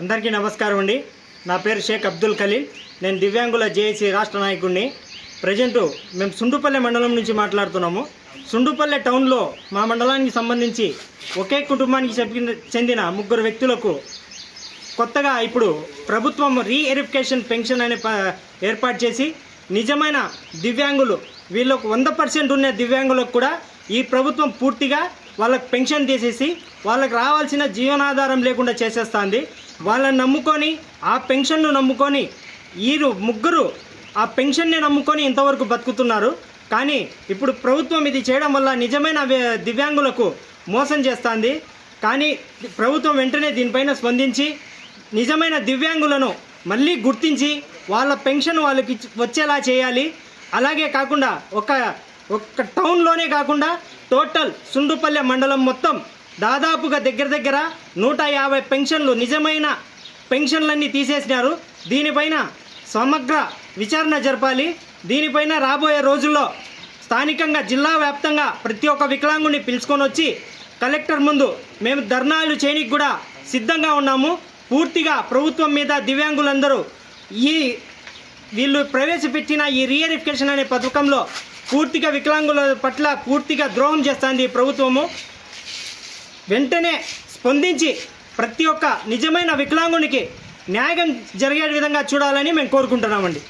అందరికీ నమస్కారం అండి. నా పేరు షేక్ అబ్దుల్ ఖలీల్. నేను దివ్యాంగుల జేఏసీ రాష్ట్ర నాయకుడిని. ప్రజెంటు మేము సుండుపల్లె మండలం నుంచి మాట్లాడుతున్నాము. సుండుపల్లె టౌన్లో మా మండలానికి సంబంధించి ఒకే కుటుంబానికి చెందిన ముగ్గురు వ్యక్తులకు కొత్తగా ఇప్పుడు ప్రభుత్వం రీఎరిఫికేషన్ పెన్షన్ అనే ప- ఏర్పాటు చేసి నిజమైన దివ్యాంగులు వీళ్ళకు వంద పర్సెంట్ ఉన్న దివ్యాంగులకు కూడా ఈ ప్రభుత్వం పూర్తిగా వాళ్ళకి పెన్షన్ తీసేసి వాళ్ళకి రావాల్సిన జీవనాధారం లేకుండా చేసేస్తుంది. వాళ్ళని నమ్ముకొని ఆ పెన్షన్ను నమ్ముకొని వీరు ముగ్గురు ఆ పెన్షన్ని నమ్ముకొని ఇంతవరకు బతుకుతున్నారు. కానీ ఇప్పుడు ప్రభుత్వం ఇది చేయడం వల్ల నిజమైన దివ్యాంగులకు మోసం చేస్తుంది. కానీ ప్రభుత్వం వెంటనే దీనిపైన స్పందించి నిజమైన దివ్యాంగులను మళ్ళీ గుర్తించి వాళ్ళ పెన్షన్ వాళ్ళకి వచ్చేలా చేయాలి. అలాగే కాకుండా ఒక ఒక్క టౌన్లోనే కాకుండా టోటల్ సుండుపల్లె మండలం మొత్తం దాదాపుగా దగ్గర దగ్గర నూట యాభై పెన్షన్లు నిజమైన పెన్షన్లన్నీ తీసేసినారు. దీనిపైన సమగ్ర విచారణ జరపాలి. దీనిపైన రాబోయే రోజుల్లో స్థానికంగా జిల్లా వ్యాప్తంగా ప్రతి ఒక్క వికలాంగుని పిలుచుకొని వచ్చి కలెక్టర్ ముందు మేము ధర్నాలు చేయడానికి కూడా సిద్ధంగా ఉన్నాము. పూర్తిగా ప్రభుత్వం మీద దివ్యాంగులందరూ ఈ వీళ్ళు ప్రవేశపెట్టిన ఈ రీఎరిఫికేషన్ అనే పథకంలో పూర్తిగా వికలాంగుల పట్ల పూర్తిగా ద్రోహం చేస్తుంది ఈ ప్రభుత్వము. వెంటనే స్పందించి ప్రతి ఒక్క నిజమైన వికలాంగునికి న్యాయం జరిగే విధంగా చూడాలని మేము కోరుకుంటున్నామండి.